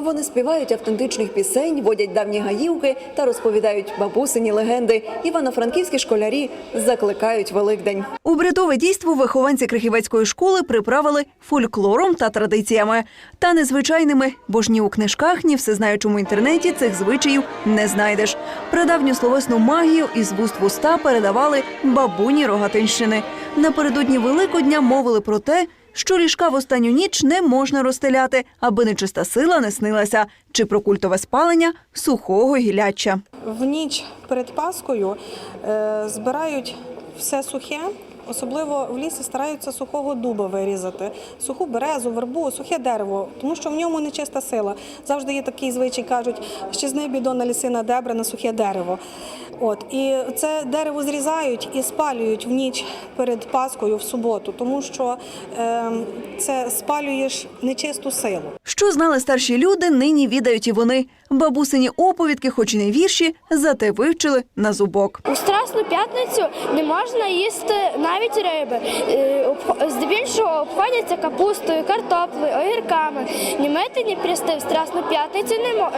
Вони співають автентичних пісень, водять давні гаївки та розповідають бабусині легенди. Івано-франківські школярі закликають Великдень. У брядове дійство вихованці Крихівецької школи приправили фольклором та традиціями. Та незвичайними, бо ж ні у книжках, ні всезнаючому інтернеті цих звичаїв не знайдеш. Прадавню словесну магію із вуст в уста передавали бабуні Рогатинщини. Напередодні Великодня мовили про те, що ліжка в останню ніч не можна розстеляти, аби нечиста сила не снилася, чи про культове спалення сухого гіляча. В ніч перед Паскою е, збирають все сухе. Особливо в лісі стараються сухого дуба вирізати, суху березу, вербу, сухе дерево, тому що в ньому нечиста сила. Завжди є такий звичай, кажуть, з неї на лісина дебра на сухе дерево. От і це дерево зрізають і спалюють в ніч перед Паскою в суботу, тому що е, це спалюєш нечисту силу. Що знали старші люди, нині відають і вони. Бабусині оповідки, хоч і не вірші, зате вивчили на зубок. У Страсну п'ятницю не можна їсти навіть риби. Е, Здебільшого обходяться капустою, картоплею, огірками. Ні мити, ні прясти в Страсну п'ятницю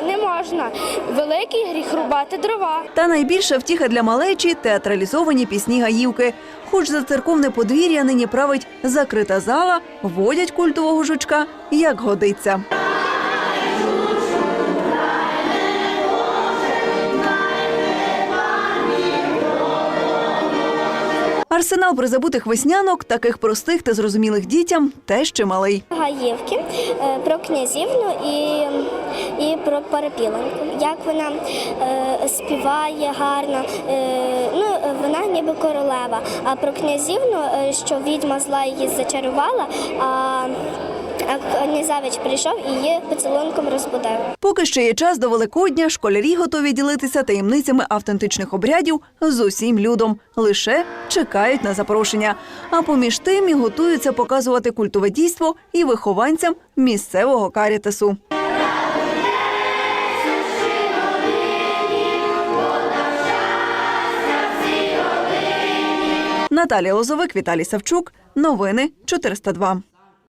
не можна. Великий гріх рубати дрова. Та найбільша втіха для малечі театралізовані пісні гаївки. Хоч за церковне подвір'я нині править закрита зала, водять культового жучка як годиться. Арсенал призабутих веснянок, таких простих та зрозумілих дітям, теж чималий. Гаївки е, про князівну і, і про перепіленку. Як вона е, співає гарно. Е, ну, вона ніби королева. А про князівну, е, що відьма зла її зачарувала, а, князевич прийшов і її поцілунком розбудив. Поки ще є час до Великодня, школярі готові ділитися таємницями автентичних обрядів з усім людом. Лише чекають на запрошення. А поміж тим і готуються показувати культове дійство і вихованцям місцевого карітасу. Наталія Лозовик, Віталій Савчук. Новини 402.